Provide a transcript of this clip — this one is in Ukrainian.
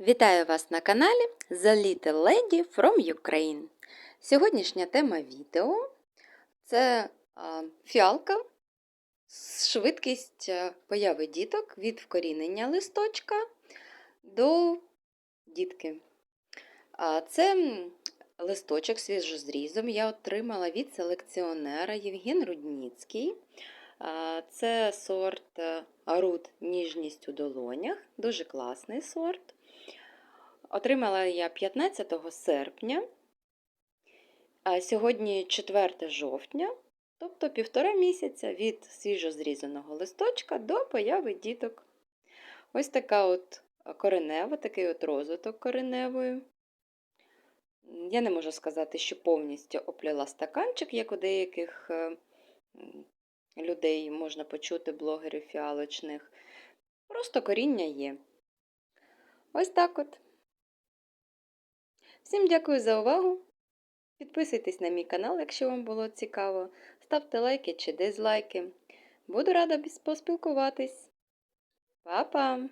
Вітаю вас на каналі The Little Lady from Ukraine. Сьогоднішня тема відео це фіалка, швидкість появи діток від вкорінення листочка до дітки. Це листочок свіжозрізом я отримала від селекціонера Євген Рудніцький. Це сорт е, Руд ніжність у долонях, дуже класний сорт. Отримала я 15 серпня, а сьогодні 4 жовтня, тобто півтора місяця від свіжозрізаного листочка до появи діток. Ось така от коренева, такий от розвиток кореневої. Я не можу сказати, що повністю опліла стаканчик, як у деяких е, людей можна почути блогерів фіалочних. Просто коріння є. Ось так от. Всім дякую за увагу. Підписуйтесь на мій канал, якщо вам було цікаво. Ставте лайки чи дизлайки. Буду рада поспілкуватись. Па-па!